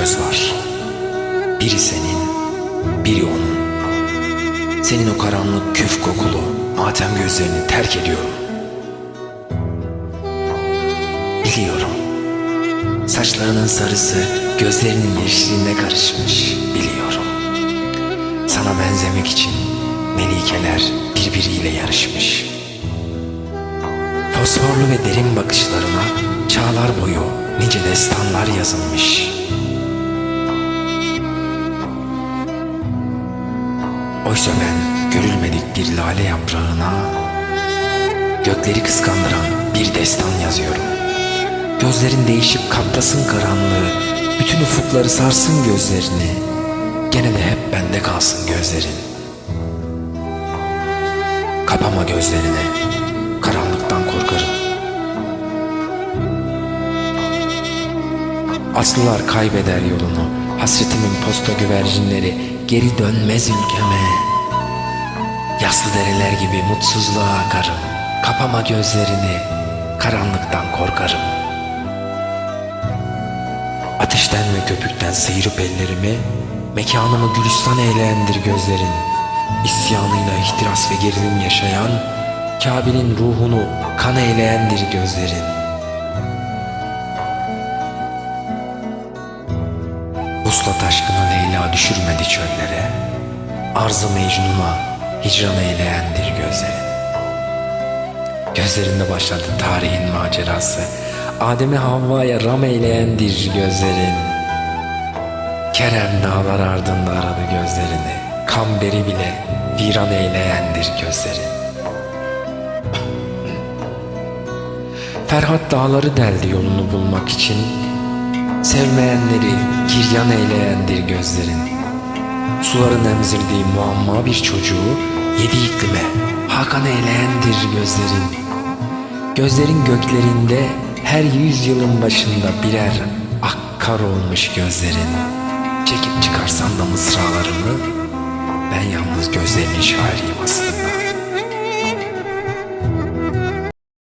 göz var. Biri senin, biri onun. Senin o karanlık küf kokulu matem gözlerini terk ediyorum. Biliyorum. Saçlarının sarısı gözlerinin yeşiline karışmış. Biliyorum. Sana benzemek için melikeler birbiriyle yarışmış. Fosforlu ve derin bakışlarına çağlar boyu nice destanlar yazılmış. Oysa ben görülmedik bir lale yaprağına gökleri kıskandıran bir destan yazıyorum. Gözlerin değişip kaplasın karanlığı, bütün ufukları sarsın gözlerini. Gene de hep bende kalsın gözlerin. Kapama gözlerini, karanlıktan korkarım. Aslılar kaybeder yolunu, hasretimin posta güvercinleri geri dönmez ülkeme. Yaslı dereler gibi mutsuzluğa akarım. Kapama gözlerini, karanlıktan korkarım. Ateşten ve köpükten sıyırıp ellerimi, mekanımı gülistan eyleyendir gözlerin. İsyanıyla ihtiras ve gerilim yaşayan, Kabil'in ruhunu kan eyleyendir gözlerin. Vuslat aşkını Leyla düşürmedi çöllere, Arzı Mecnun'a hicran eyleyendir gözlerin. Gözlerinde başladı tarihin macerası, Adem'i Havva'ya ram eyleyendir gözlerin. Kerem dağlar ardında aradı gözlerini, Kamberi bile viran eyleyendir gözlerin. Ferhat dağları deldi yolunu bulmak için, Sevmeyenleri giryan eyleyendir gözlerin. Suların emzirdiği muamma bir çocuğu yedi iklime hakan eyleyendir gözlerin. Gözlerin göklerinde her yüzyılın başında birer akkar olmuş gözlerin. Çekip çıkarsan da mısralarını ben yalnız gözlerinin şairiyim aslında.